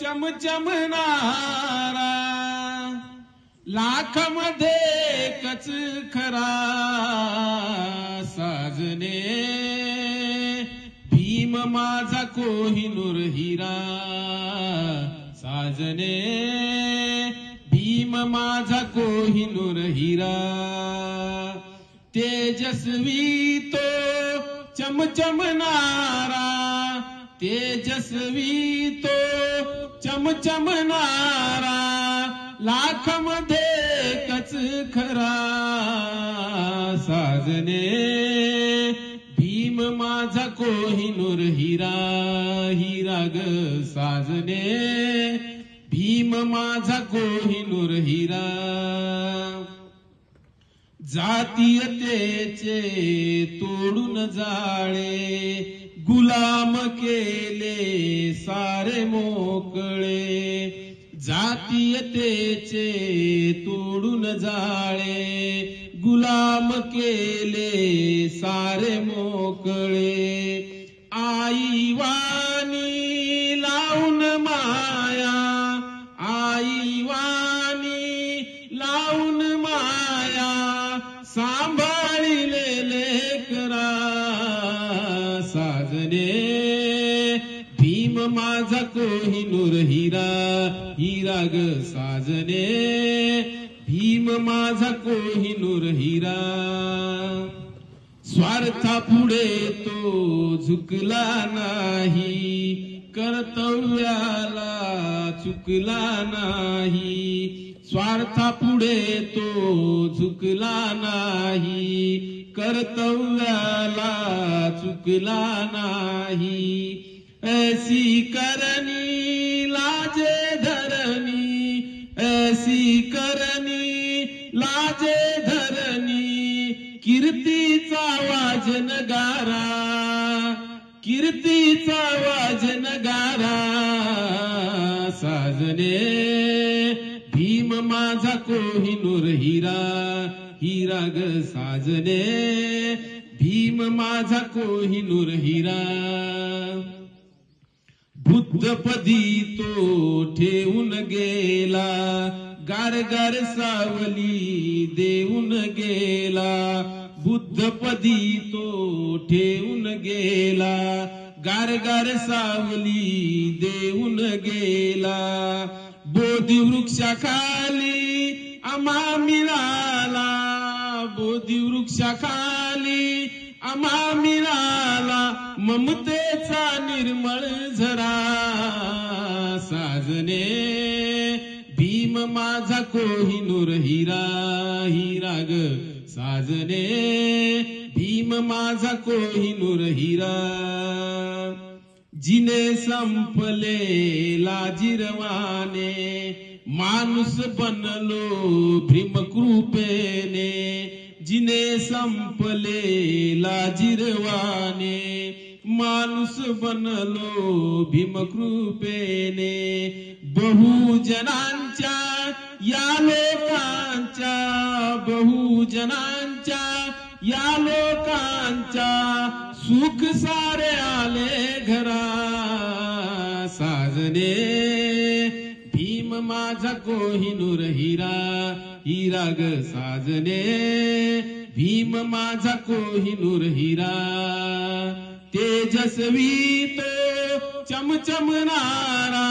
चमचमणारा लाखमध्ये एकच खरा साजने. भीम माझा कोहिनूर हिरा साजने. भीम माझा कोहिनूर हिरा तेजस्वी तो चमचमणारा तेजस्वी तो चमचमणारा लाखमध्ये कच खरा. साजने भीम माझा कोहिनूर हिरा हिरा ग साजने. भीम माझा कोहिनूर हिरा. जातीयतेचे तोडून जाळे गुलाम केले सारे मोकळे. जातीयतेचे तोडून जाळे. गुलाम केले सारे मोकळे. आई वाणी लावून माया. आई वाणी लावून माया. सांभाळिले लेकरा. साजने भीम माझा कोहिनूर हिरा हिरा ग साजने. भीम माझा कोहिनूर हिरा. स्वार्था पुढे तो झुकला नाही कर्तव्याला चुकला नाही. स्वार्था पुढे तो झुकला नाही. कर्तव्याला चुकला नाही. ऐसी करणी लाजे धरणी. ऐसी करणी लाजे धरणी. कीर्तीचा वाजन गारा कीर्तीचा वाजन गारा साजने माझा कोहिनूर हिरा हिरा ग साजने. भीम माझा कोहिनूर हिरा. बुद्धपदी तो ठेवून गेला गारगार सावली देऊन गेला. बुद्धपदी तो ठेवून गेला गारगार सावली देऊन गेला. बोधी वृक्षाखाली आम्हा मिळाला. बोधी वृक्षाखाली आम्हा मिळाला. ममतेचा निर्मळ झरा. साजने भीम माझा कोहिनूर हिरा हिरा ग. साजने भीम माझा कोहिनूर हिरा. जिने संपले लाजिरवाने माणूस बनलो भीमकृपेने जिने संपले लाजिरवाने माणूस बनलो भीमकृपेने बहुजनांच्या या लोकांच्या बहुजनांच्या या लोकांच्या सुख सारे आले घरा साजने. भीम माझा कोहिनूर हिरा हिरा ग साजने. भीम माझा कोहिनूर हिरा तेजस्वी तो चमचमणारा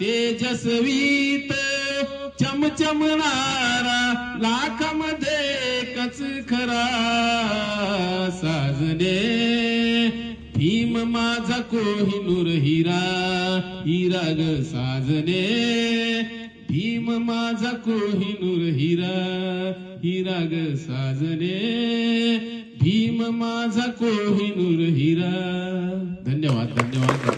तेजस्वी तो चमचमणारा लाखामध्ये कच खरा साजने. माझा कोहिनूर हिरा हिरा ग साजने. भीम माझा कोहिनूर हिरा हिरा ग साजने. भीम माझा कोहिनूर हिरा. धन्यवाद धन्यवाद.